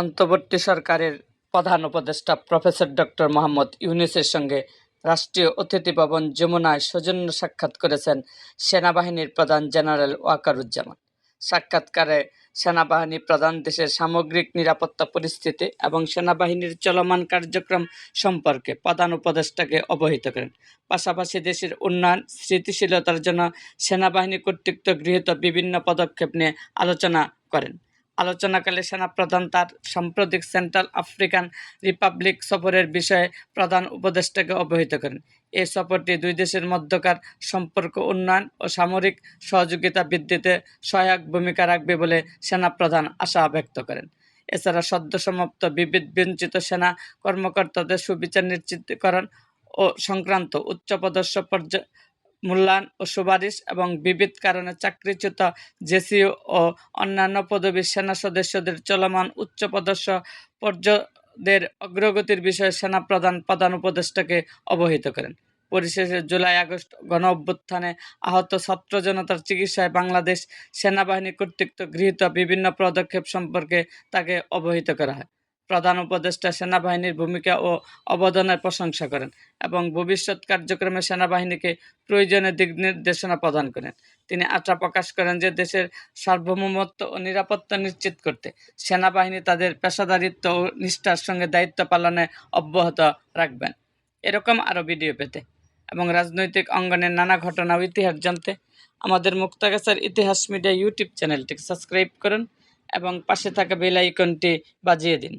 অন্তর্বর্তী সরকারের প্রধান উপদেষ্টা প্রফেসর ডক্টর মোহাম্মদ ইউনূসের সঙ্গে রাষ্ট্রীয় অতিথি ভবন যমুনায় সৌজন্য সাক্ষাৎ করেছেন সেনাবাহিনীর প্রধান জেনারেল ওয়াকারুজ্জামান। সাক্ষাৎকারে সেনাবাহিনী প্রধান দেশের সামগ্রিক নিরাপত্তা পরিস্থিতি এবং সেনাবাহিনীর চলমান কার্যক্রম সম্পর্কে প্রধান উপদেষ্টাকে অবহিত করেন। পাশাপাশি দেশের উন্নয়ন, স্থিতিশীলতার জন্য সেনাবাহিনী কর্তৃক গৃহীত বিভিন্ন পদক্ষেপ নিয়ে আলোচনা করেন। আলোচনাকালে সেনাপ্রধান তার সাম্প্রতিক সেন্ট্রাল আফ্রিকান রিপাবলিক সফরের বিষয়ে প্রধান উপদেষ্টাকে অবহিত করেন। এই সফরটি দুই দেশের মধ্যকার সম্পর্ক, উন্নয়ন ও সামরিক সহযোগিতা বৃদ্ধিতে সহায়ক ভূমিকা রাখবে বলে সেনাপ্রধান আশা ব্যক্ত করেন। এছাড়া সদ্য সমাপ্ত বিবিধ বঞ্চিত সেনা কর্মকর্তাদের সুবিচার নিশ্চিতকরণ ও সংক্রান্ত উচ্চপদস্থ পর্যায় মূল্যায়ন ও সুপারিশ এবং বিবিধ কারণে চাকরিচ্যুত জেসিও ও অন্যান্য পদবীর সেনা সদস্যদের চলমান উচ্চপদস্থ পর্যদের অগ্রগতির বিষয়ে সেনাপ্রধান প্রধান উপদেষ্টাকে অবহিত করেন। পরিশেষে জুলাই আগস্ট গণ অভ্যুত্থানে আহত ছাত্র জনতার চিকিৎসায় বাংলাদেশ সেনাবাহিনী কর্তৃক গৃহীত বিভিন্ন পদক্ষেপ সম্পর্কে তাকে অবহিত করা হয়। প্রধান উপদেষ্টা সেনাবাহিনীর ভূমিকা ও অবদানের প্রশংসা করেন এবং ভবিষ্যৎ কার্যক্রমে সেনাবাহিনীকে প্রয়োজনীয় দিক নির্দেশনা প্রদান করেন। তিনি আশা প্রকাশ করেন যে দেশের সার্বভৌমত্ব ও নিরাপত্তা নিশ্চিত করতে সেনাবাহিনী তাদের পেশাদারিত্ব ও নিষ্ঠার সঙ্গে দায়িত্ব পালনে অব্যাহত রাখবেন। এরকম আরও ভিডিও পেতে এবং রাজনৈতিক অঙ্গনের নানা ঘটনা ও ইতিহাস জানতে আমাদের মুক্তাগাছার ইতিহাস মিডিয়া ইউটিউব চ্যানেলটিকে সাবস্ক্রাইব করুন এবং পাশে থাকা বেল আইকনটি বাজিয়ে দিন।